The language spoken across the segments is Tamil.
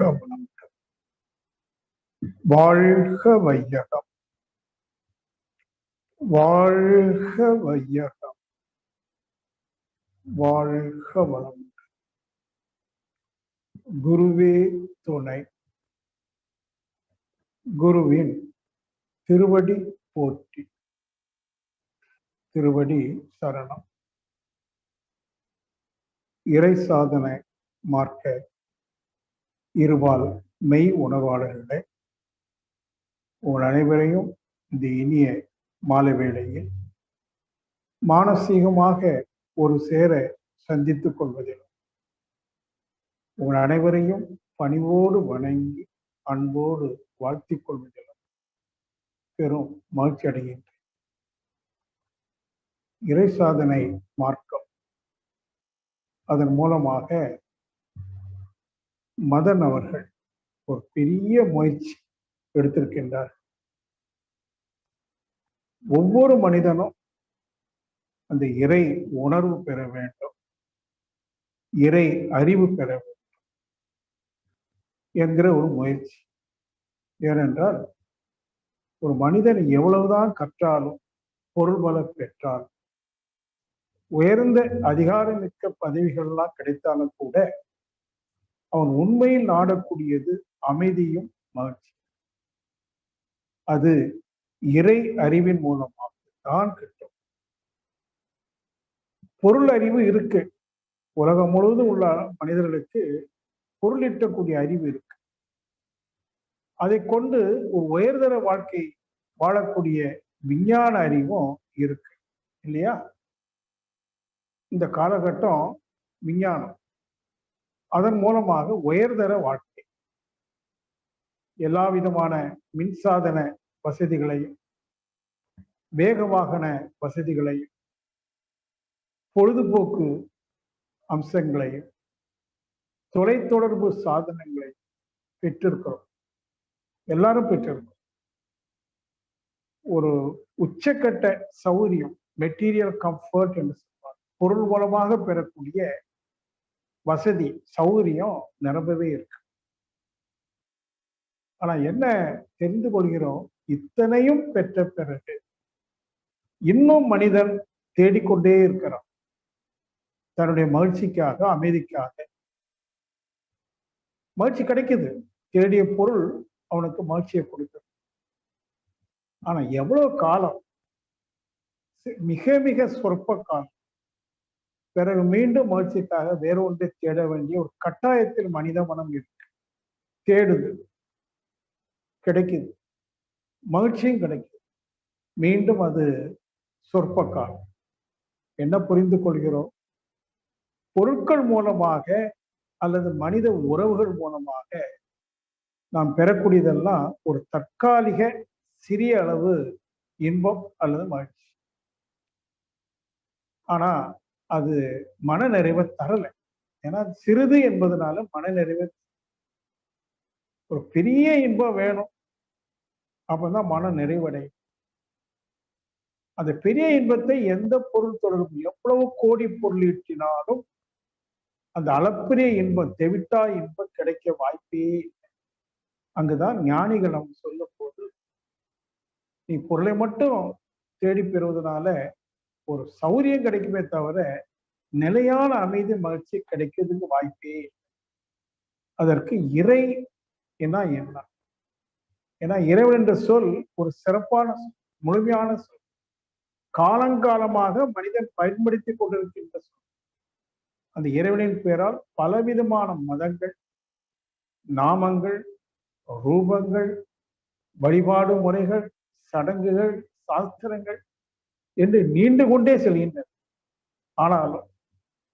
வணக்கம் வாழ்க வையகம். வாழ்க வையகம். வாழ்க வளம் குருவே துணை. குருவின் திருவடி போற்றி. திருவடி சரணம். இறை சாதனை மார்க்க இருபால் மெய் உணர்வாளர்களே உங்கள் அனைவரையும் இந்த இனிய மாலை வேளையில் மானசீகமாக ஒரு சேர சந்தித்துக் கொள்வதிலும் உங்கள் அனைவரையும் பணிவோடு வணங்கி அன்போடு வாழ்த்திக் கொள்வதிலும் பெரும் மகிழ்ச்சி அடைகின்றேன். இறை சாதனை மார்க்கம் அதன் மூலமாக மதன் அவர்கள் ஒரு பெரிய முயற்சி எடுத்திருக்கின்றார். ஒவ்வொரு மனிதனும் அந்த இறை உணர்வு பெற வேண்டும். இறை அறிவு பெற வேண்டும் என்கிற ஒரு முயற்சி. ஏனென்றால் ஒரு மனிதன் எவ்வளவுதான் கற்றாலும் பொருள்பல பெற்றாலும் உயர்ந்த அதிகாரமிக்க பதவிகள்லாம் கிடைத்தாலும் கூட அவன் உண்மையில் நாடக்கூடியது அமைதியும் மகிழ்ச்சி அது இறை அறிவின் மூலமாக தான் கிட்டும். பொருள் அறிவு இருக்கு. உலகம் முழுவதும் உள்ள மனிதர்களுக்கு பொருளிட்டக்கூடிய அறிவு இருக்கு. அதை கொண்டு ஒரு உயர்தர வாழ்க்கை வாழக்கூடிய விஞ்ஞான அறிவும் இருக்கு. இல்லையா? இந்த காலகட்டம் விஞ்ஞானம். அதன் மூலமாக உயர்தர வாழ்க்கை. எல்லா விதமான மின்சாதன வசதிகளையும் வேக வாகன வசதிகளையும் பொழுதுபோக்கு அம்சங்களையும் தொலைத்தொடர்பு சாதனங்களை பெற்றிருக்கிறோம். எல்லாரும் பெற்றிருக்கிறோம். ஒரு உச்சக்கட்ட சௌகரியம் மெட்டீரியல் கம்ஃபர்ட் என்று சொல்வார் பொருள் மூலமாக பெறக்கூடிய வசதி சௌகரியம் நிரம்பவே இருக்கு. ஆனா என்ன தெரிந்து கொள்கிறோம்? இத்தனையும் பெற்ற பிறகு இன்னும் மனிதன் தேடிக்கொண்டே இருக்கிறான். தன்னுடைய மகிழ்ச்சிக்காக அமைதிக்காக. மகிழ்ச்சி கிடைக்குது. தேடிய பொருள் அவனுக்கு மகிழ்ச்சியை கொடுக்குது. ஆனா எவ்வளவு காலம்? மிக மிக சொற்ப காலம். பிறகு மீண்டும் மகிழ்ச்சிக்காக வேற ஒன்றை தேட வேண்டிய ஒரு கட்டாயத்தில் மனித மனம் இருக்கு. தேடுது. கிடைக்குது. மகிழ்ச்சியும் கிடைக்குது. மீண்டும் அது சொற்பக்கால் என்ன புரிந்து கொள்கிறோம்? பொருட்கள் மூலமாக அல்லது மனித உறவுகள் மூலமாக நாம் பெறக்கூடியதெல்லாம் ஒரு தற்காலிக சிறிய அளவு இன்பம் அல்லது மகிழ்ச்சி. ஆனா அது மன நிறைவை தரல. ஏன்னா சிறிது என்பதனால மன நிறைவை ஒரு பெரிய இன்பம் வேணும். அப்பதான் மன நிறைவடையும் அந்த பெரிய இன்பத்தை எந்த பொருள் தொடரும் எவ்வளவு கோடி பொருள் ஈட்டினாலும் அந்த அளப்பரிய இன்பம் தெவிட்டா இன்பம் கிடைக்க வாய்ப்பே அங்குதான் ஞானிகள் நம்ம சொல்லும் போது நீ பொருளை மட்டும் தேடி பெறுவதனால ஒரு சௌரியம் கிடைக்குமே தவிர நிலையான அமைதி மகிழ்ச்சி கிடைக்கிறதுக்கு வாய்ப்பே அதற்கு இறை என்ன என்ன? ஏன்னா இறைவன் என்ற சொல் ஒரு சிறப்பான சொல் முழுமையான சொல். காலங்காலமாக மனிதன் பயன்படுத்தி கொண்டிருக்கின்ற சொல். அந்த இறைவனின் பெயரால் பலவிதமான மதங்கள் நாமங்கள் ரூபங்கள் வழிபாடு முறைகள் சடங்குகள் சாஸ்திரங்கள் என்று நீண்டு கொண்டே செல்கின்றன ஆனாலும்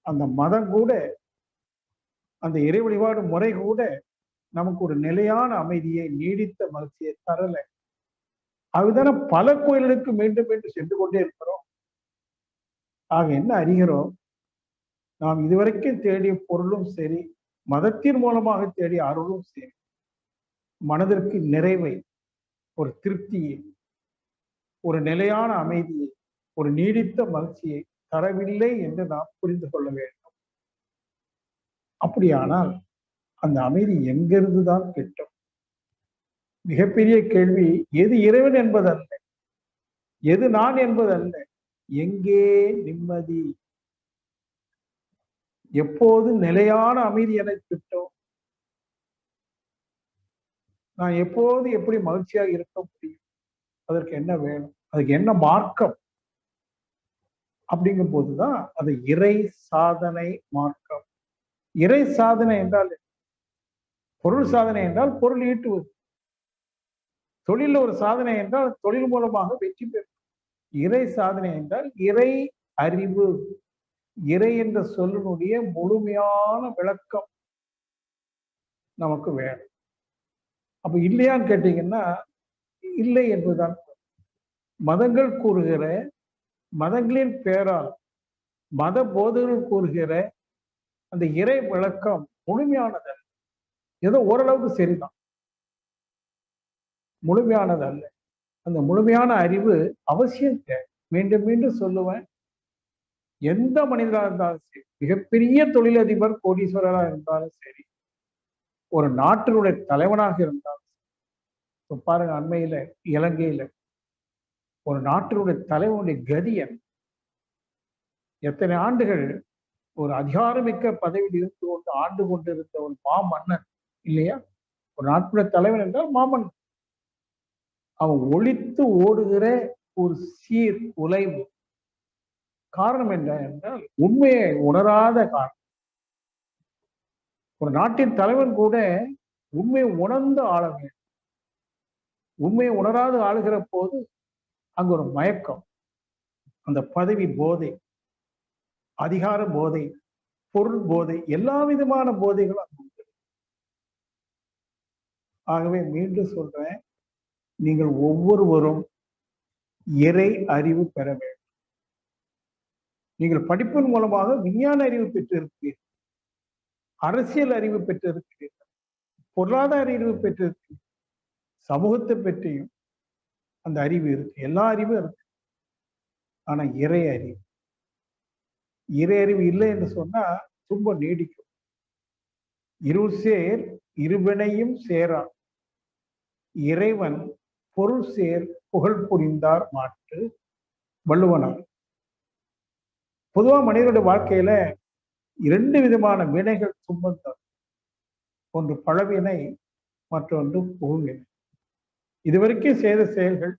அந்த மதம் கூட அந்த இறை வழிபாடு முறை கூட நமக்கு ஒரு நிலையான அமைதியை நீடித்த மகிழ்ச்சியை தரல. அதுதானே பல கோயில்களுக்கு மீண்டும் மீண்டும் சென்று கொண்டே இருக்கிறோம். ஆக என்ன அறிகிறோம்? நாம் இதுவரைக்கும் தேடிய பொருளும் சரி மதத்தின் மூலமாக தேடிய அருளும் சரி மனதிற்கு நிறைவை ஒரு திருப்தியை ஒரு நிலையான அமைதியை ஒரு நீடித்த மகிழ்ச்சியை தரவில்லை என்று நாம் புரிந்து கொள்ள வேண்டும். அப்படியானால் அந்த அமைதி எங்கிருந்து தான் கிட்டும்? மிகப்பெரிய கேள்வி எது இறைவன் என்பதல்ல? எது நான் என்பதல்ல? எங்கே நிம்மதி? எப்போது நிலையான அமைதி என கிட்டும்? நான் எப்போது எப்படி மகிழ்ச்சியாக இருக்க முடியும்? அதற்கு என்ன வேணும்? அதுக்கு என்ன மார்க்கம்? அப்படிங்கும் போதுதான் அது இறை சாதனை மார்க்கம். இறை சாதனை என்றால் பொருள் சாதனை என்றால் பொருள் ஈட்டுவது. தொழில ஒரு சாதனை என்றால் தொழில் மூலமாக வெற்றி பெறும் இறை சாதனை என்றால் இறை அறிவு. இறை என்ற சொல்லினுடைய முழுமையான விளக்கம் நமக்கு வேணும். அப்ப இல்லையான்னு கேட்டீங்கன்னா இல்லை என்பதுதான். மதங்கள் கூறுகிற மதங்களின் பேரால் மத போதகர்கள் கூறுகிற அந்த இறை விளக்கம் முழுமையானதல்ல ஏதோ ஓரளவுக்கு சரிதான். முழுமையானது அல்ல. அந்த முழுமையான அறிவு அவசியம் தேவை. மீண்டும் மீண்டும் சொல்லுவேன். எந்த மனிதராக இருந்தாலும் சரி மிகப்பெரிய தொழிலதிபர் கோடீஸ்வரராக இருந்தாலும் சரி ஒரு நாட்டினுடைய தலைவனாக இருந்தாலும் இப்ப பாருங்க அண்மையில இலங்கையில ஒரு நாட்டினுடைய தலைவனுடைய கதி எத்தனை ஆண்டுகள் ஒரு அதிகாரமிக்க பதவியில் இருந்து கொண்டு ஆண்டு கொண்டிருந்த ஒரு மாமன்னன் இல்லையா? ஒரு நாட்டுடைய தலைவன் என்றால் மாமன்னன் அவன் ஒழித்து ஓடுகிற ஒரு சீர் உலைவு. காரணம் என்ன என்றால் உண்மையை உணராத காரணம். ஒரு நாட்டின் தலைவன் கூட உண்மையை உணர்ந்து ஆள வேண்டும். உண்மையை உணராது ஆளுகிற போது அங்க ஒரு மயக்கம். அந்த பதவி போதை அதிகார போதை பொருள் போதை எல்லா விதமான போதைகளும் அங்க உண்டு. ஆகவே மீண்டும் சொல்றேன் நீங்கள் ஒவ்வொருவரும் இறை அறிவு பெற வேண்டும். நீங்கள் படிப்பின் மூலமாக விஞ்ஞான அறிவு பெற்றிருக்கிறீர்கள். அரசியல் அறிவு பெற்றிருக்கிறீர்கள். பொருளாதார அறிவு பெற்றிருக்கிறீர்கள். சமூகத்தை பற்றியும் அந்த அறிவு இருக்கு. எல்லா அறிவும் இருக்கு. ஆனா இறை அறிவு. இறை அறிவு இல்லை என்று சொன்னா ரொம்ப நீடிக்கும். இரு சேர் இருவினையும் சேரான். இறைவன் பொருள் சேர் புகழ் புரிந்தார் மாற்று வள்ளுவனார். பொதுவா மனிதனுடைய வாழ்க்கையில இரண்டு விதமான வினைகள் துன்பம் ஒன்று பழவினை மற்றொன்று புகுவினை. இதுவரைக்கும் செய்த செயல்கள்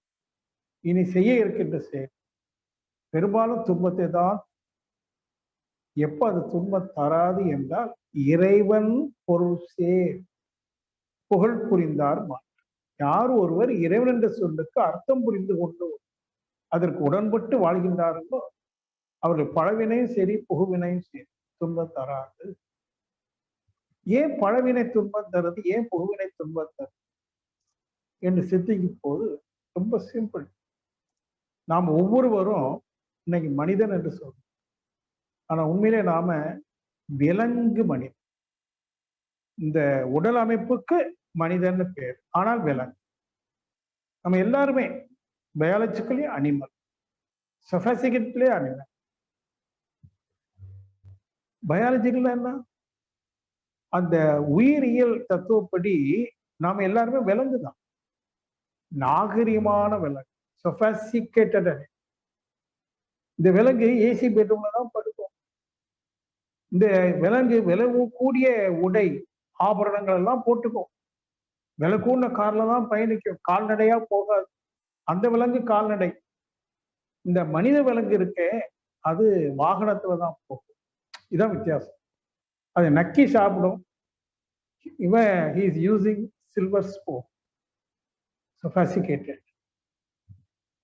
இனி செய்ய இருக்கின்ற செயல் பெரும்பாலும் துன்பத்தை தான் எப்ப அது துன்பம் தராது என்றால் இறைவன் பொருள் சேர் புகழ் புரிந்தார் மாற்றம் யார் ஒருவர் இறைவன் என்ற சொல்லுக்கு அர்த்தம் புரிந்து கொண்டு அதற்கு உடன்பட்டு வாழ்கின்றார்களோ அவர்கள் பழவினையும் சரி புகுவினையும் சரி துன்பம் தராது. ஏன் பழவினை துன்பம் தருது? ஏன் புகுவினை துன்பம் தருது? என்று சிந்திக்கும் போது ரொம்ப சிம்பிள் நாம் ஒவ்வொருவரும் இன்னைக்கு மனிதன் என்று சொல்றோம். ஆனா உண்மையிலே நாம விலங்கு மனிதன். இந்த உடல் அமைப்புக்கு மனிதன் பேர். ஆனால் விலங்கு. நம்ம எல்லாருமே பயாலஜிக்கலி அனிமல் சொஃபாசிகட்லயே அனிமல் பயாலஜிக்கல் என்ன? அந்த உயிரியல் தத்துவப்படி நாம எல்லாருமே விலங்கு தான் நாகரிகமான விலங்கு சொஃபாசிகேட்டட் இந்த விலங்கு ஏசி பெட்ரூம்ல தான் படுக்கும். இந்த விலங்கு விலவு கூடிய உடை ஆபரணங்கள் எல்லாம் போட்டுக்கும். விலை கூடின கார்ல தான் பயணிக்கும். கால்நடையா போகாது. அந்த விலங்கு கால்நடை. இந்த மனித விலங்கு இருக்கே அது வாகனத்துல தான் போகும். இதுதான் வித்தியாசம். அதை நக்கி சாப்பிடும். இவன் he is using silver spoon sophisticated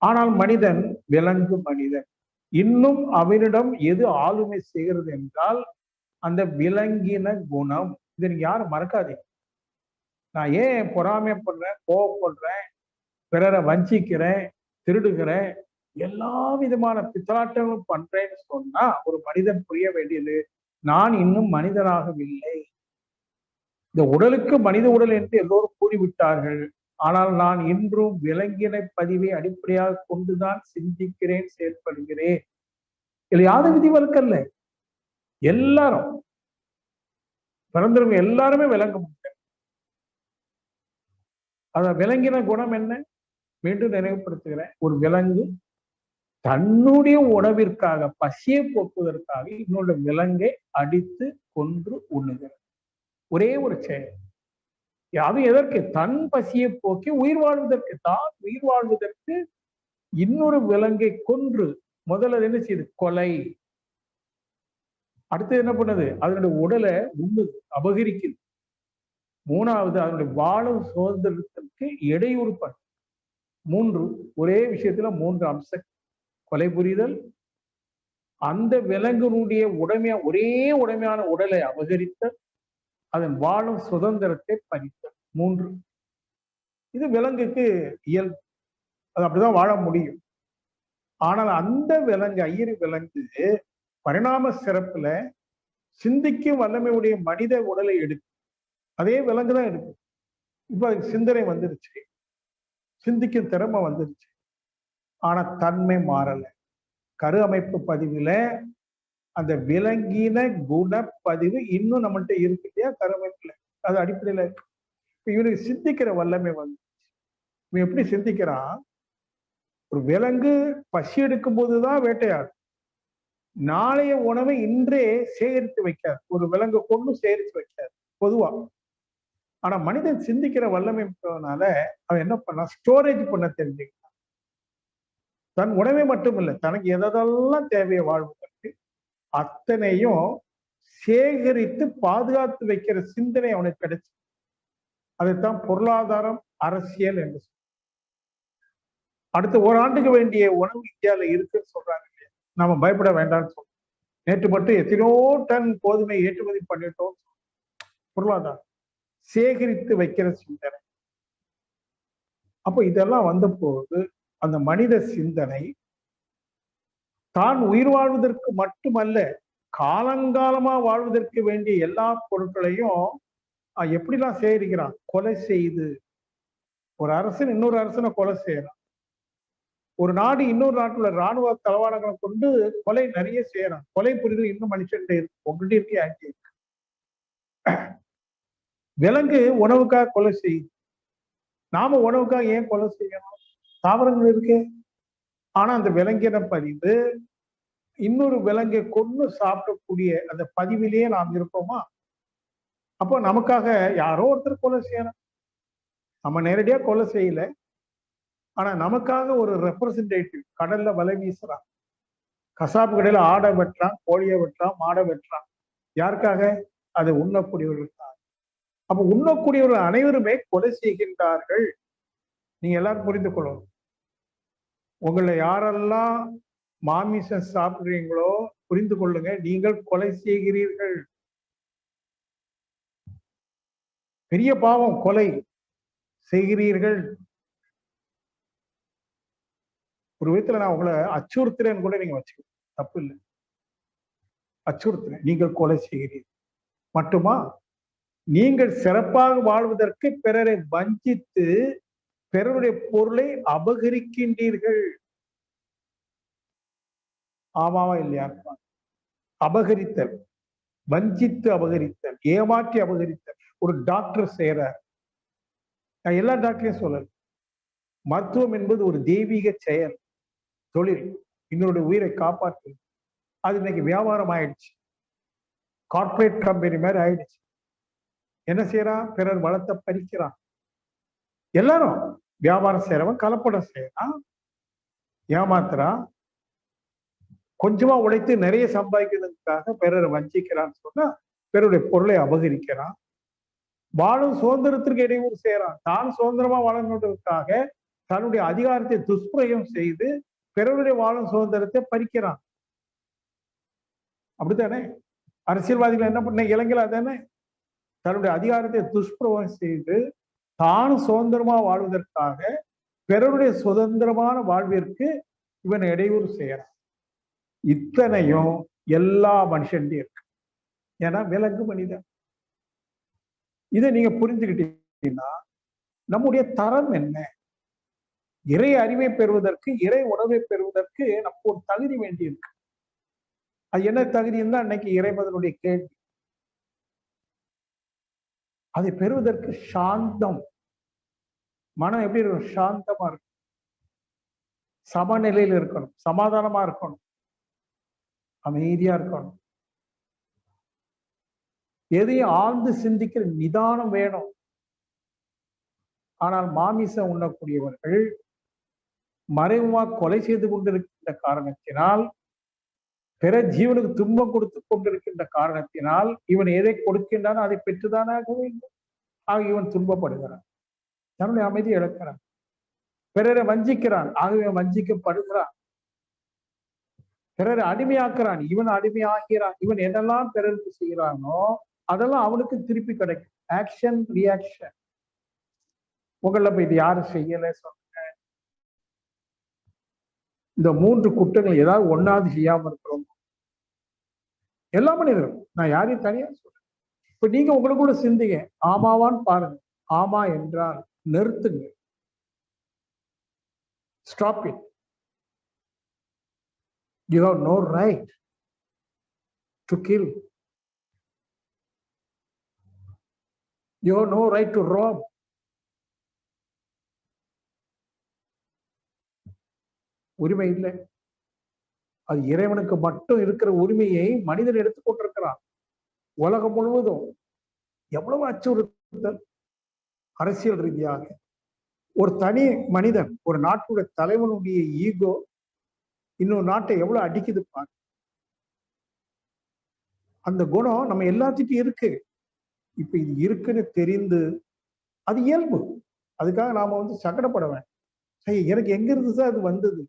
ஆனால் மனிதன் விலங்கு மனிதன். இன்னும் அவனிடம் எது ஆளுமை செய்கிறது என்றால் அந்த விலங்கின குணம். இதை நீங்க யாரும் மறக்காதீங்க. நான் ஏன் பொறாமை பண்றேன் கோவப்படுறேன் பிறரை வஞ்சிக்கிறேன் திருடுகிறேன் எல்லா விதமான பித்தலாட்டங்களும் பண்றேன்னு சொன்னா ஒரு மனிதன் புரிய வேண்டியது நான் இன்னும் மனிதனாகவில்லை. இந்த உடலுக்கு மனித உடல் என்று எல்லோரும் கூறிவிட்டார்கள். ஆனால் நான் இன்றும் விலங்கின பதிவை அடிப்படையாக கொண்டுதான் சிந்திக்கிறேன் செயல்படுகிறேன் இதுல யாரும் விதிவிலக்கல்ல எல்லாரும். பிறந்தவங்க எல்லாருமே விளங்க முடியும் அத விலங்கின குணம் என்ன? மீண்டும் நினைவுபடுத்துகிறேன். ஒரு விலங்கு தன்னுடைய உணவிற்காக பசியை போக்குவதற்காக இன்னொரு விலங்கை அடித்து கொன்று உண்ணுகிறது. ஒரே ஒரு செயல். அது எதற்கு? தன் பசியை போக்கி உயிர் வாழ்வதற்கு தான் உயிர் வாழ்வதற்கு இன்னொரு விலங்கை கொன்று முதல்ல என்ன செய்யுது கொலை. அடுத்து என்ன பண்ணுது? அதனுடைய உடலை உண்ணுது அபகரிக்குது. மூணாவது அதனுடைய வாழும் சுதந்திரத்திற்கு இடையூறு பண்ணு மூன்று ஒரே விஷயத்துல மூன்று அம்ச கொலை புரிதல் அந்த விலங்கினுடைய உடமையா ஒரே உடைமையான உடலை அபகரித்தல் அதன் வாழும் சுதந்திரத்தை பறித்தல். மூன்று. இது விலங்குக்கு இயல்பு அது அப்படிதான் வாழ முடியும். ஆனால் அந்த விலங்கு ஐயரு விலங்கு பரிணாம சிறப்புல சிந்திக்கும் வல்லமையுடைய மனித உடலை எடுக்கும். அதே விலங்கு தான் எடுக்கும். இப்ப அதுக்கு சிந்தனை வந்துருச்சு. சிந்திக்கும் திறமை வந்துருச்சு. ஆனா தன்மை மாறல. கரு அமைப்பு பதிவுல அந்த விலங்கின குணப்பதிவு இன்னும் நம்மள்ட்ட இருக்கு இல்லையா? கரு அது அடிப்படையில இருக்கு இப்ப இவனுக்கு சிந்திக்கிற வல்லமை வந்து இவன் எப்படி சிந்திக்கிறான்? ஒரு விலங்கு பசி எடுக்கும் போதுதான் வேட்டையாடும். நாளைய உணவை இன்றே சேகரித்து வைக்காது. ஒரு விலங்கு கொண்டு சேகரித்து வைக்காது பொதுவா. ஆனா மனிதன் சிந்திக்கிற வல்லமை அவன் என்ன பண்ணான்? ஸ்டோரேஜ் பண்ண தெரிஞ்சுக்கிட்டான். தன் உணவை மட்டும் இல்லை தனக்கு எதெல்லாம் தேவையை வாழ்வதற்கு அத்தனையும் சேகரித்து பாதுகாத்து வைக்கிற சிந்தனை அவனுக்கு கிடைச்சு. அதுதான் பொருளாதாரம் அரசியல் என்று அடுத்த ஓராண்டுக்கு வேண்டிய உணவு இந்தியாவில் இருக்குன்னு சொல்றாங்க இல்லையா? நாம பயப்பட வேண்டாம்னு சொல்றோம் நேற்று மட்டும் எத்தனையோ டன் கோதுமை ஏற்றுமதி பண்ணிட்டோம் பொருளாதாரம். சேகரித்து வைக்கிற சிந்தனை. அப்போ இதெல்லாம் வந்த போது அந்த மனித சிந்தனை தான் உயிர் வாழ்வதற்கு மட்டுமல்ல காலங்காலமா வாழ்வதற்கு வேண்டிய எல்லா பொருட்களையும் எப்படிலாம் சேகரிக்கிறான்? கொலை செய்து. ஒரு அரசன் இன்னொரு அரசனை கொலை செய்யறான். ஒரு நாடு இன்னொரு நாட்டுல ராணுவ தளவாடங்களை கொண்டு கொலை நிறைய செய்யறான். கொலை புரிதல் இன்னும் மனுஷன் இருக்கு. உங்கள்கிட்ட இருக்கே அங்கே இருக்கு? விலங்கு உணவுக்காக கொலை செய்யுது. நாம உணவுக்காக ஏன் கொலை செய்யணும்? தாவரங்கள் இருக்கே. ஆனா அந்த விலங்கின பதிவு இன்னொரு விலங்கை கொண்டு சாப்பிடக்கூடிய அந்த பதிவிலேயே நாம் இருப்போமா? அப்போ நமக்காக யாரோ ஒருத்தர் கொலை செய்யணும் நம்ம நேரடியா கொலை செய்யல. ஆனா நமக்காக ஒரு ரெப்ரசன்டேட்டிவ் கடல்ல வலை வீசுறான். கசாப்பு கடையில ஆடை வெட்டுறான் கோழியை வெட்டுறான் மாடை வெட்டுறான். யாருக்காக? அதை உண்ணக்கூடியவர்களுக்காக அப்ப உண்ணக்கூடியவர்கள் அனைவருமே கொலை செய்கின்றார்கள். நீங்க எல்லாரும் புரிந்து கொள்ளணும். உங்களை யாரெல்லாம் மாமிசம் சாப்பிடுறீங்களோ புரிந்து கொள்ளுங்க. நீங்கள் கொலை செய்கிறீர்கள். பெரிய பாவம் கொலை செய்கிறீர்கள். ஒரு விதத்துல நான் உங்களை அச்சுறுத்துறேன்னு கூட நீங்க வச்சுக்க தப்பு இல்லை. அச்சுறுத்துறேன். நீங்கள் கொலை செய்கிறீர்கள். மட்டுமா? நீங்கள் சிறப்பாக வாழ்வதற்கு பிறரை வஞ்சித்து பிறருடைய பொருளை அபகரிக்கின்றீர்கள். ஆமாவா இல்லையா? அபகரித்தல் வஞ்சித்து அபகரித்தல் ஏமாற்றி அபகரித்தல். ஒரு டாக்டர் செய்யறார் நான் எல்லா டாக்டரையும் சொல்லல. மருத்துவம் என்பது ஒரு தெய்வீக செயல் தொழில். இன்னொருடைய உயிரை காப்பாற்று அது இன்னைக்கு வியாபாரம் ஆயிடுச்சு. கார்பரேட் கம்பெனி மாதிரி ஆயிடுச்சு. என்ன செய்யறான் பிறர் வளத்தை பறிக்கிறான். எல்லாரும் வியாபாரம் செய்யறவன் கலப்படம் செய்யறான் ஏமாத்துறான். கொஞ்சமா உழைத்து நிறைய சம்பாதிக்கிறதுக்காக பிறரை வஞ்சிக்கிறான்னு சொன்னா பிறருடைய பொருளை அபகரிக்கிறான். வாழும் சுதந்திரத்திற்கு இடையூறு செய்யறான் தான் சுதந்திரமா வாழணுன்றதுக்காக தன்னுடைய அதிகாரத்தை துஷ்பிரயம் செய்து பிறருடைய வாழும் சுதந்திரத்தை பறிக்கிறான். அப்படித்தானே? அரசியல்வாதிகள் என்ன பண்ண இளைஞர்கள் அதானே தன்னுடைய அதிகாரத்தை துஷ்பிரயோகம் செய்து தான் சுதந்திரமா வாழ்வதற்காக பிறருடைய சுதந்திரமான வாழ்விற்கு இவன் இடையூறு செய்யறான் இத்தனையும் எல்லா மனுஷன்டையும் இருக்கு. ஏன்னா விலங்கு மனிதன். இதை நீங்க புரிஞ்சுக்கிட்டீங்கன்னா நம்முடைய தரம் என்ன? இறை அறிவை பெறுவதற்கு இறை உணவை பெறுவதற்கு நமக்கு ஒரு தகுதி வேண்டி இருக்கு அது என்ன தகுதின்னு தான் இன்னைக்கு இறைமதனுடைய கேள்வி. அதை பெறுவதற்கு சாந்தம். மனம் எப்படி இருக்கணும்? சாந்தமா இருக்கும் சமநிலையில் இருக்கணும். சமாதானமா இருக்கணும். அமைதியா இருக்கணும். எதையும் ஆழ்ந்து சிந்திக்கிற நிதானம் வேணும். ஆனால் மாமிசம் உண்ணக்கூடியவர்கள் மறைமுகமா கொலை செய்து கொண்டிருக்கின்ற காரணத்தினால் பிற ஜீவனுக்கு துன்பம் கொடுத்து கொண்டிருக்கின்ற காரணத்தினால் இவன் எதை கொடுக்கின்றானோ அதை பெற்றுதானாக வேண்டும் ஆக இவன் துன்பப்படுகிறான். தன்னுடைய அமைதி இழக்கிறான். பிறரை வஞ்சிக்கிறான். ஆகவே வஞ்சிக்கப்படுகிறான். பிறரை அடிமையாக்குறான். இவன் அடிமையாகிறான். இவன் என்னெல்லாம் பிறருக்கு செய்கிறானோ அதெல்லாம் அவனுக்கு திருப்பி கிடைக்கும். ஆக்ஷன் ரியாக்ஷன் உங்களை இப்ப இது யாரும் செய்யல சொல்லுங்க இந்த மூன்று குற்றங்கள் ஏதாவது ஒன்னாவது செய்யாம இருக்கிறோம்? எல்லா மனிதரும் நான் யாரையும் தனியா சொல்றேன். இப்ப நீங்க கூட சிந்திங்க. ஆமாவான்னு பாருங்க. ஆமா என்றால் நிறுத்துங்க stop it you have no right to kill you have no right to wrong உரிமை இல்லை. அது இறைவனுக்கு மட்டும் இருக்கிற உரிமையை மனிதன் எடுத்துக்கொண்டிருக்கிறான் உலகம் முழுவதும் எவ்வளவு அச்சுறுத்தல். அரசியல் ரீதியாக ஒரு தனி மனிதன் ஒரு நாட்டுடைய தலைவனுடைய ஈகோ இன்னொரு நாட்டை எவ்வளவு அடிக்குது பாரு. அந்த குணம் நம்ம எல்லாத்திட்டும் இருக்கு. இப்ப இது இருக்குன்னு தெரிந்து அது இயல்பு. அதுக்காக நாம வந்து சங்கடப்பட வேண்டாம். எனக்கு எங்க இருந்து அது வந்தது?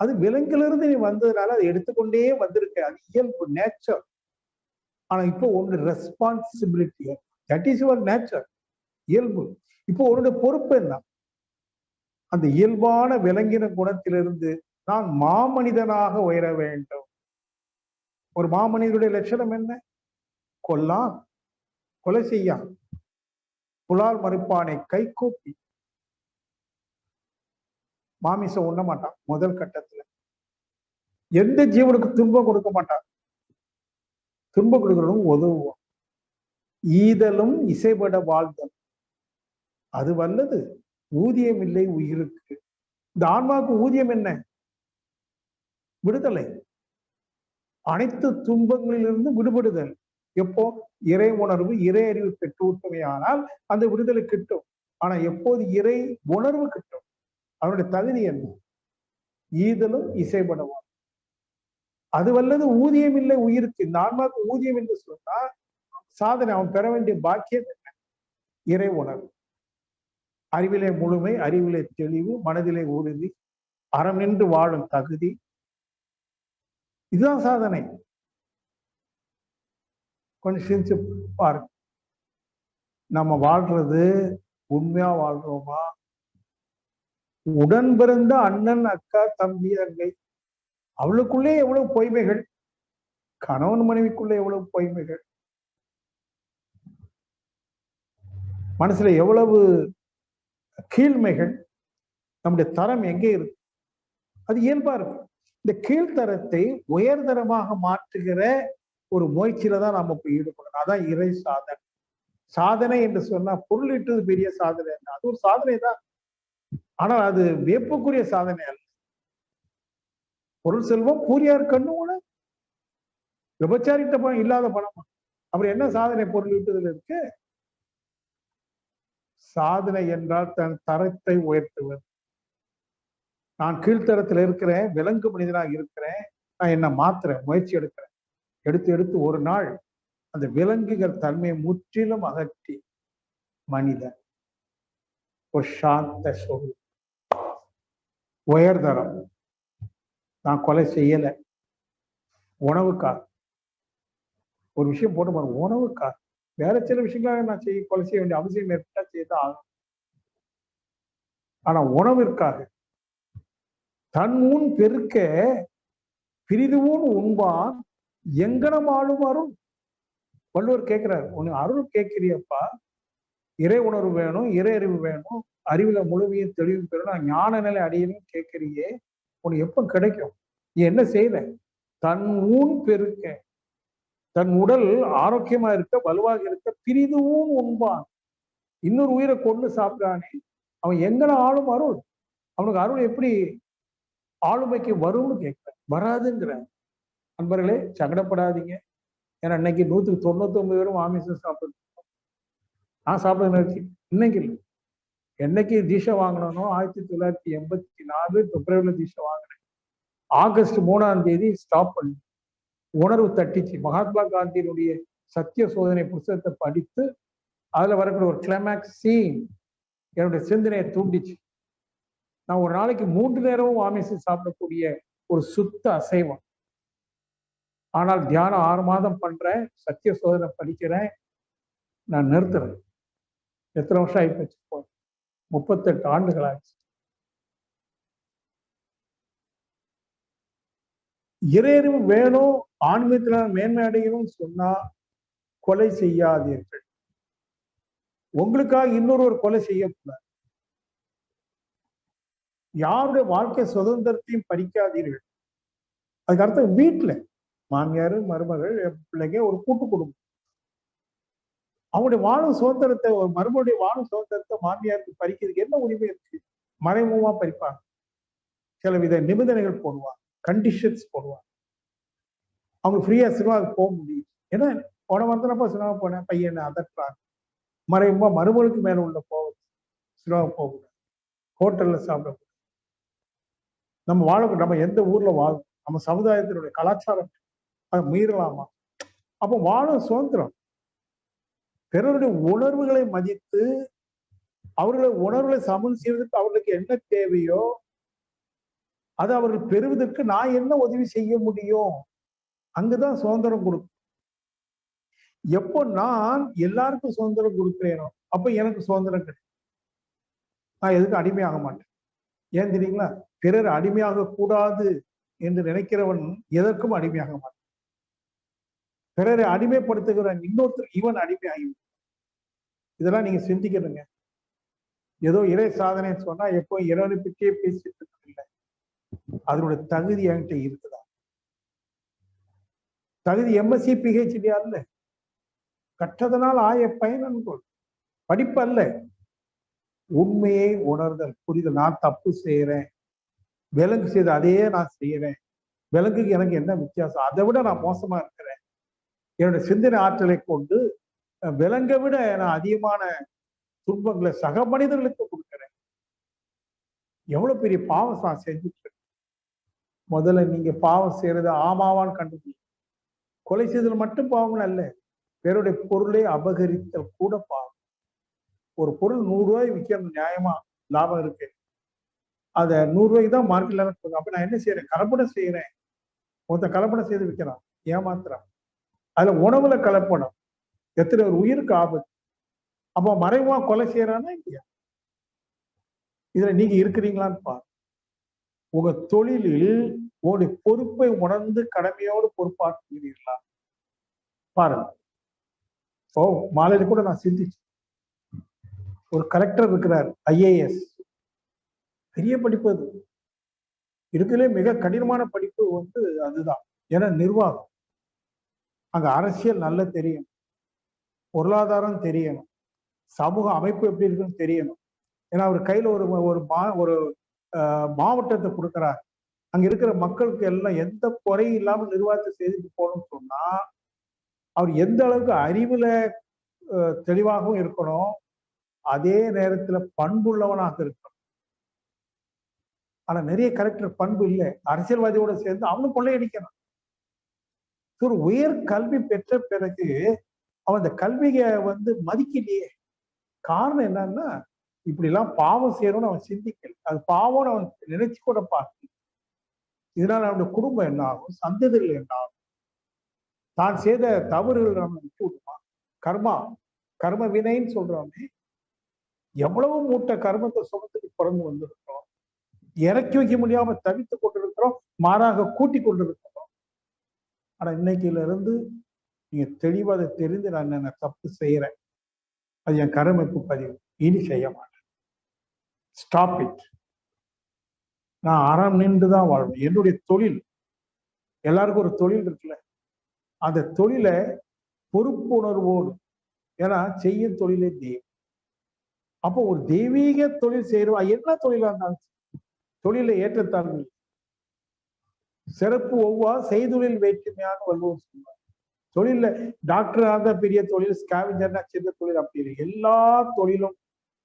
அது விலங்கிலிருந்து நீ வந்ததுனால அதை எடுத்துக்கொண்டே வந்திருக்க. அது இயல்பு நேச்சர் ஆனா இப்போ உன்னுடைய responsibility that is your nature இயல்பு. இப்போ உன்னுடைய பொறுப்பு என்ன? அந்த இயல்பான விலங்கின குணத்திலிருந்து நான் மாமனிதனாக உயர வேண்டும். ஒரு மாமனிதனுடைய லட்சணம் என்ன? கொல்லான். கொலை செய்யான். புலால் மறுப்பானை கை கூப்பி மாமிசம் உண்ண மாட்டான் முதல் கட்டத்துல. எந்த ஜீவனுக்கு துன்பம் கொடுக்க மாட்டான்? துன்பம் கொடுக்கிறவங்க உதவுவான் ஈதலும் இசைப்பட வாழ்தல். அது வல்லது. ஊதியம் இல்லை உயிருக்கு. இந்த ஆன்மாவுக்கு ஊதியம் என்ன? விடுதலை. அனைத்து துன்பங்களிலிருந்து விடுபடுதல். எப்போ? இறை உணர்வு இறை அறிவு பெற்று விட்டமையானால் அந்த விடுதலை கிட்டும். ஆனா எப்போது இறை உணர்வு கிட்டும்? அவனுடைய தகுதி என்ன? ஈதலும் இசைப்படவும். அது வல்லது ஊதியம் இல்லை உயிருக்கு. இந்த ஆன்மாவுக்கு ஊதியம் என்று சொன்னா சாதனை அவன் பெற வேண்டிய பாக்கியம் என்ன? இறை உணர்வு. அறிவிலே முழுமை அறிவிலே தெளிவு மனதிலே உறுதி அறம் நின்று வாழும் தகுதி. இதுதான் சாதனை. கொஞ்சம் சிந்திச்சு பாருங்க. நம்ம வாழ்றது உண்மையா வாழ்றோமா? உடன் பிறந்த அண்ணன் அக்கா தம்பி தங்கை. அவளுக்குள்ளே எவ்வளவு பொய்மைகள்? கணவன் மனைவிக்குள்ளே எவ்வளவு பொய்மைகள்? மனசுல எவ்வளவு கீழ்மைகள்? நம்முடைய தரம் எங்கே இருக்கு? அது இயல்பா இருக்கு. இந்த கீழ்த்தரத்தை உயர்தரமாக மாற்றுகிற ஒரு முயற்சியில தான் நம்ம இப்போ ஈடுபடணும். அதான் இறை சாதனை. சாதனை என்று சொன்னா பொருளிட்டது பெரிய சாதனை அது ஒரு சாதனை தான் ஆனால் அது வியப்புக்குரிய சாதனை அல்ல. பொருள் செல்வம் பூரியார் கண்ணு கூட விபச்சாரித்த பணம் இல்லாத பணமா. அப்புறம் என்ன சாதனை பொருள் ஈட்டுதல் இருக்கு? சாதனை என்றால் தன் தரத்தை உயர்த்துவது நான் கீழ்த்தரத்துல இருக்கிறேன் விலங்கு மனிதனாக இருக்கிறேன் நான் என்ன மாத்துறேன் முயற்சி எடுக்கிறேன். எடுத்து எடுத்து ஒரு நாள் அந்த விலங்குகள் தன்மையை முற்றிலும் அகற்றி மனிதன். ஒரு சாந்த சொல். உயர்தரம் நான் கொலை செய்யல. உணவுக்கா? ஒரு விஷயம் போட்டு பாருங்க. உணவுக்கா? வேற சில விஷயங்களாக நான் செய்ய கொலை செய்ய வேண்டிய அவசியம் ஏற்பட்டா செய்தான் ஆகும் ஆனா உணவிற்காக. தன் முன் பெருக்க பிரிதுவும் உண்பான் எங்கனம் ஆளும் அருள். வள்ளுவர் கேட்கிறார் உன் அருள் கேட்கிறியப்பா. இறை உணர்வு வேணும் இறை அறிவு வேணும். அறிவுல முழுமையும் தெளிவும் பெறணும். ஞான நிலை அடையணும் கேட்கறியே உனக்கு எப்ப கிடைக்கும்? நீ என்ன செய்த தன் ஊன் பெருக்க. தன் உடல் ஆரோக்கியமா இருக்க வலுவாக இருக்க பிரிதுவும் உண்பான். இன்னொரு உயிரை கொண்டு சாப்பிட்றானே அவன் எங்கன ஆளும் அருள்? அவனுக்கு அருள் எப்படி ஆளுமைக்கு வரும்னு கேட்கிறேன். வராதுங்கிற நண்பர்களே சங்கடப்படாதீங்க. ஏன்னா இன்னைக்கு நூத்துக்கு தொண்ணூத்தி ஒன்பது பேரும் ஆமிசம் சாப்பிட்டு நான் சாப்பிட நினைச்சு இன்னைக்கு இல்லை. என்னைக்கு தீஷை வாங்கினோ ஆயிரத்தி தொள்ளாயிரத்தி எண்பத்தி நாலு பிப்ரவரியில் தீஷை வாங்கினேன். ஆகஸ்ட் மூணாம் தேதி ஸ்டாப் பண்ணி உணர்வு தட்டிச்சு. மகாத்மா காந்தியினுடைய சத்திய சோதனை புத்தகத்தை படித்து அதில் வரக்கூடிய ஒரு கிளைமேக்ஸ் சீன் என்னுடைய சிந்தனையை தூண்டிச்சு. நான் ஒரு நாளைக்கு மூன்று நேரமும் மாமிசம் சாப்பிடக்கூடிய ஒரு சுத்த அசைவம். ஆனால் தியானம் ஆறு மாதம் பண்றேன் சத்திய சோதனை படிக்கிறேன் நான் நிறுத்துறேன். எத்தனை வருஷம் ஆயிப்போச்சு இப்போ முப்பத்தெட்டு ஆண்டுகள் ஆச்சு இறையறிவு வேணும் ஆன்மீகத்தில் மேன்மை அடையணும்னு சொன்னா கொலை செய்யாதீர்கள். உங்களுக்காக இன்னொரு ஒரு கொலை செய்யக்கூடாது. யாருடைய வாழ்க்கை சுதந்திரத்தையும் பறிக்காதீர்கள். அதுக்கு அர்த்தம் வீட்டுல மாமியார் மருமகள் பிள்ளைங்க ஒரு கூட்டு குடும்பம். அவங்களுடைய வாழும் சுதந்திரத்தை ஒரு மருமனுடைய வாழும் சுதந்திரத்தை மாமியாருக்கு பறிக்கிறதுக்கு என்ன உரிமை இருக்கு? மறைமுகமா பறிப்பாங்க. சில வித நிபந்தனைகள் போடுவாங்க. கண்டிஷன்ஸ் போடுவாங்க. அவங்க ஃப்ரீயா சினிமாவுக்கு போக முடியும். ஏன்னா போன வந்தனப்ப சினிமா போனேன். பையனை அதட்டுறாங்க மறைமுகமா மருமகளுக்கு மேல உள்ள போகுது சினிமாவுக்கு போகக்கூடாது ஹோட்டல்ல சாப்பிடக்கூடாது நம்ம வாழ நம்ம எந்த ஊர்ல வாழும் நம்ம சமுதாயத்தினுடைய கலாச்சாரம் அதை மீறலாமா? அப்போ வாழும் சுதந்திரம். பிறருடைய உணர்வுகளை மதித்து அவர்களை உணர்வுகளை சமன் செய்வதற்கு அவர்களுக்கு என்ன தேவையோ அதை அவர்கள் பெறுவதற்கு நான் என்ன உதவி செய்ய முடியும்? அங்குதான் சுதந்திரம் கொடுக்கும். எப்போ நான் எல்லாருக்கும் சுதந்திரம் கொடுக்கிறேனோ அப்ப எனக்கு சுதந்திரம் கிடைக்கும். நான் எதுக்கும் அடிமையாக மாட்டேன். ஏன் தெரியுங்களா? பிறர் அடிமையாக கூடாது என்று நினைக்கிறவன் எதற்கும் அடிமையாக மாட்டான். பிறரை அடிமைப்படுத்துகிற இன்னொருத்தர் இவன் அடிமையாகி இதெல்லாம் நீங்க சிந்திக்கணுங்க. ஏதோ இறை சாதனை சொன்னா எப்போ இறைவனை பற்றியே பேசிட்டு இருக்கிறதில்லை அதனுடைய தகுதி என்கிட்ட இருக்குதா? தகுதி எம்எஸ்சி பிஹெச்டி அல்ல. கற்றதனால் ஆய பயனன் கொள் படிப்பு அல்ல. உண்மையை உணர்தல். புரிதல். நான் தப்பு செய்யறேன் விலங்கு செய்த அதையே நான் செய்யறேன் விலங்குக்கு எனக்கு என்ன வித்தியாசம்? அதை விட நான் மோசமா இருக்கிறேன். என்னுடைய சிந்தனை ஆற்றலை கொண்டு விலங்கை விட நான் அதிகமான துன்பங்களை சக மனிதர்களுக்கு கொடுக்குறேன். எவ்வளவு பெரிய பாவம் நான் செஞ்சுட்டு இருக்கேன் முதல்ல நீங்க பாவம் செய்யறது ஆமாவான்னு கண்டுபிடி. கொலை செய்தல் மட்டும் பாவம் அல்ல பேருடைய பொருளை அபகரித்தல் கூட பாவம். ஒரு பொருள் நூறு ரூபாய் விற்கிறது நியாயமா லாபம் இருக்கு. அத நூறு ரூபாய்க்கு தான் மார்க்கெட்ல அப்ப நான் என்ன செய்யறேன் கலப்படம் செய்யறேன் ஒருத்த கலப்படம் செய்து விற்கிறான். ஏமாத்துறான். அதுல உணவுல கலப்படம். எத்தனை ஒரு உயிருக்கு ஆபத்து. அப்போ மறைவா கொலை செய்யறானா இல்லையா? இதுல நீங்க இருக்கிறீங்களான்னு பாரு உங்க தொழிலில் உங்களுடைய பொறுப்பை உணர்ந்து கடமையோடு பொறுப்பாற்றுகிறீர்களா? பாருங்க. ஓ மாலையில கூட நான் சிந்திச்சேன். ஒரு கலெக்டர் இருக்கிறார் ஐஏஎஸ் பெரிய படிப்பு அது. இருக்கிறதுலே மிக கடினமான படிப்பு வந்து அதுதான். ஏன்னா நிர்வாகம். அங்க அரசியல் நல்ல தெரியணும் பொருளாதாரம் தெரியணும். சமூக அமைப்பு எப்படி இருக்குன்னு தெரியணும். ஏன்னா அவர் கையில ஒரு ஒரு மா ஒரு மாவட்டத்தை கொடுக்குறார். அங்க இருக்கிற மக்களுக்கு எல்லாம் எந்த குறையும் இல்லாமல் நிர்வாகத்தை செய்துட்டு போகணும்னு சொன்னா அவர் எந்த அளவுக்கு அறிவுல தெளிவாகவும் இருக்கணும் அதே நேரத்துல பண்புள்ளவனாக இருக்கணும். ஆனா நிறைய கரெக்டர் பண்பு இல்லை. அரசியல்வாதியோட சேர்ந்து அவனும் கொள்ளையடிக்கணும். ஒரு உயர் கல்வி பெற்ற பிறகு அவன் அந்த கல்வியை வந்து மதிக்கலையே. காரணம் என்னன்னா இப்படி எல்லாம் பாவம் செய்யணும்னு அவன் சிந்திக்கல. அது பாவம்னு அவன் நினைச்சு கூட பார்த்து இதனால அவனுடைய குடும்பம் என்ன ஆகும்? சந்ததிகள் என்ன ஆகும்? தான் செய்த தவறுகள் நம்ம விட்டு விடுவான் கர்மா கர்ம வினைன்னு சொல்றோமே. எவ்வளவு மூட்டை கர்மத்தை சுமத்துக்கு பிறந்து வந்திருக்கிறோம்? இறக்கி வைக்க முடியாம தவித்து கொண்டிருக்கிறோம் மாறாக கூட்டி கொண்டிருக்கிறோம். ஆனா இன்னைக்குல இருந்து நீங்க தெளிவா அதை தெரிந்து நான் என்ன தப்பு செய்யறேன் அது என் கருமைப்பு பதிவு. இனி செய்ய மாட்டேன். ஸ்டாப் இட் நான் அறம் நின்று தான் வாழணும் என்னுடைய தொழில். எல்லாருக்கும் ஒரு தொழில் இருக்குல்ல. அந்த தொழிலை பொறுப்புணர்வோடு ஏன்னா செய்யும் தொழிலே தெய்வம். அப்போ ஒரு தெய்வீக தொழில் செய்யறவா என்ன தொழிலா இருந்தாலும் தொழில ஏற்றத்தாழ்வு சிறப்பு ஒவ்வா செய்தொழில் வேற்றுமையான வள்ளுவர் சொன்னார் தொழில்ல டாக்டராக பெரிய தொழில் ஸ்கேவிஞ்சர்னா சின்ன தொழில் அப்படி இல்லை. எல்லா தொழிலும்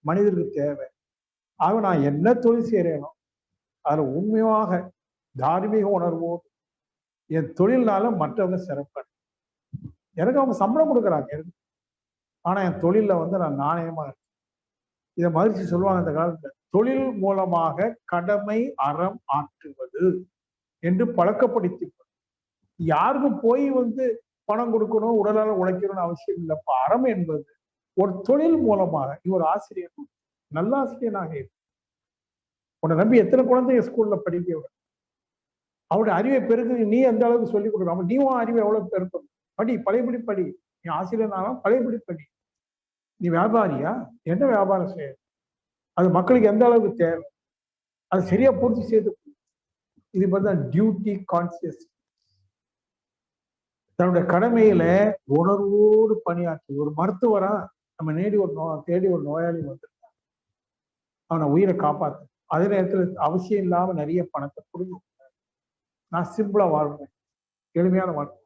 மனிதருக்கு தேவை. ஆக நான் என்ன தொழில் செய்யறேனோ அதில் உண்மையாக தார்மீக உணர்வோடு என் தொழில்னால மற்றவங்க சிறப்பு எனக்கு அவங்க சம்பளம் கொடுக்குறாங்க எனக்கு. ஆனா என் தொழிலில் வந்து நான் நாணயமா இருக்கேன். இதை மகிழ்ச்சி சொல்லுவாங்க இந்த காலத்துல. தொழில் மூலமாக கடமை அறம் ஆற்றுவது. என்று பழக்கப்படுத்தி யாருக்கும் போய் வந்து பணம் கொடுக்கணும் உடலால் உழைக்கணும்னு அவசியம் இல்லைப்பா அறம் என்பது ஒரு தொழில் மூலமாக நீ ஒரு ஆசிரியர் நல்ல ஆசிரியனாக இரு. உன்னை நம்பி எத்தனை குழந்தைங்க ஸ்கூல்ல படிக்க விட அவருடைய அறிவை பெருக்கு நீ எந்த அளவுக்கு சொல்லிக் கொடுக்கணும்? நீவும் அறிவை எவ்வளவு பெருக்கணும்? படி பழையபடி படி. நீ ஆசிரியனாலும் பழையபடி படி. நீ வியாபாரியா? என்ன வியாபாரம் செய்ய அது மக்களுக்கு எந்த அளவுக்கு தேவை? அது சரியா பூர்த்தி செய்து இது மாதிரி தான் டியூட்டி கான்சியஸ் தன்னுடைய கடமையில உணர்வோடு பணியாற்றி ஒரு மருத்துவரா நம்ம நேடி ஒரு நோ தேடி ஒரு நோயாளி வந்திருக்கான். அவனை உயிரை காப்பாத்து. அதே நேரத்துல அவசியம் இல்லாம நிறைய பணத்தை கொடுங்க. நான் சிம்பிளா வாழ்வேன். எளிமையான வாழ்க்கை.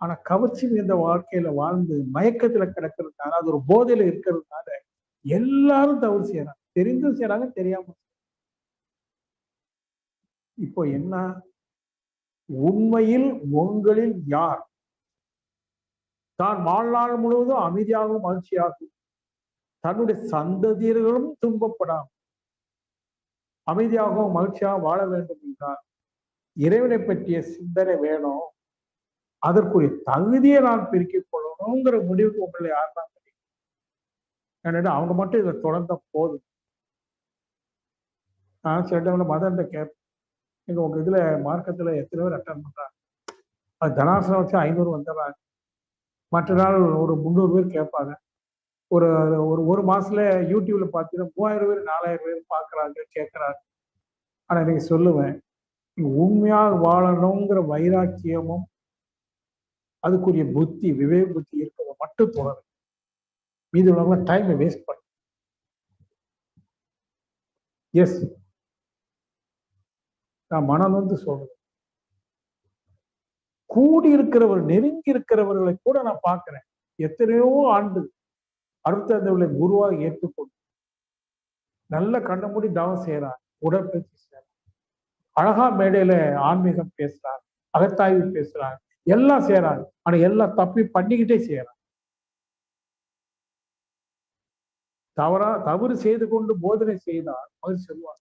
ஆனா கவர்ச்சி மிகுந்த வாழ்க்கையில வாழ்ந்து மயக்கத்துல கிடக்கிறதுனால அது ஒரு போதையில இருக்கிறதுனால எல்லாரும் தவறு செய்யறாங்க. தெரிந்தும் செய்யறாங்க தெரியாம இப்போ என்ன? உண்மையில் உங்களில் யார்? தான் வாழ்நாள் முழுவதும் அமைதியாகவும் மகிழ்ச்சியாகும் தன்னுடைய சந்ததியர்களும் துன்பப்படாமல் அமைதியாகவும் மகிழ்ச்சியாக வாழ வேண்டும் என்றால் இறைவனை பற்றிய சிந்தனை வேணும். அதற்குரிய தகுதியை நான் பெருக்கிக் கொள்ளணுங்கிற முடிவுக்கு உங்களை யாரெல்லாம் ஏன்னா அவங்க மட்டும் இதை தொடர்ந்த போதும். நான் சில டைம்ல கேட்பேன் எங்க உங்க இதுல மார்க்கத்துல எத்தனை பேர் அட்டன் பண்றாங்க? அது தனாசனம் வச்சு ஐநூறு வந்துடுறாங்க. மற்ற நாள் ஒரு முந்நூறு பேர் கேட்பாங்க. ஒரு ஒரு ஒரு மாசத்துல யூடியூப்ல பார்த்தீங்கன்னா மூவாயிரம் பேர் நாலாயிரம் பேர் பார்க்கறாங்க கேட்கறாங்க ஆனா இன்னைக்கு சொல்லுவேன் உண்மையாக வாழணுங்கிற வைராக்கியமும் அதுக்குரிய புத்தி விவேக புத்தி இருக்கிறத மட்டும் தொடரு மீது உள்ளவங்க டைமை வேஸ்ட் பண்ணு. எஸ் நான் மனம் வந்து சொல்றேன் கூடி இருக்கிறவர் நெருங்கி இருக்கிறவர்களை கூட நான் பார்க்கிறேன். எத்தனையோ ஆண்டு அருத்தந்தவர்களை குருவாக ஏற்றுக்கொண்டு நல்ல கண்ண மூடி தவம் செய்யறாங்க உடற்பயிற்சி செய்யறாங்க அழகா மேடையில ஆன்மீகம் பேசுறார் அகத்தாய்வு பேசுறாங்க எல்லாம் செய்யறாரு ஆனா எல்லாம் தப்பி பண்ணிக்கிட்டே செய்யறாங்க தவறா தவறு செய்து கொண்டு போதனை செய்தால் அவர் சொல்லுவார்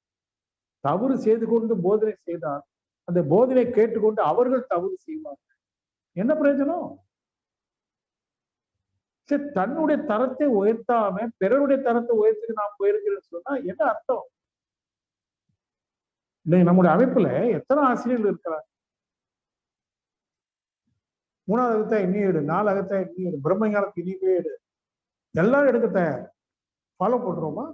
தவறு செய்து கொண்டு போதனை செய்தால் அந்த போதனை கேட்டுக்கொண்டு அவர்கள் தவறு செய்வார்கள். என்ன பிரயோஜனம்? சரி தன்னுடைய தரத்தை உயர்த்தாம பிறருடைய தரத்தை உயர்த்து நாம் போயிருக்கிறேன்னு சொன்னா என்ன அர்த்தம்? இன்னைக்கு நம்முடைய அமைப்புல எத்தனை ஆசிரியர்கள் இருக்கிறாங்க? மூணாவது அகத்தா இனி எடு நாலு அகத்தா இனி எடு பிரம்மஞானத்துக்கு இனிமே எடு எல்லாரும் எடுக்க தயார். ஃபாலோ பண்றோமா?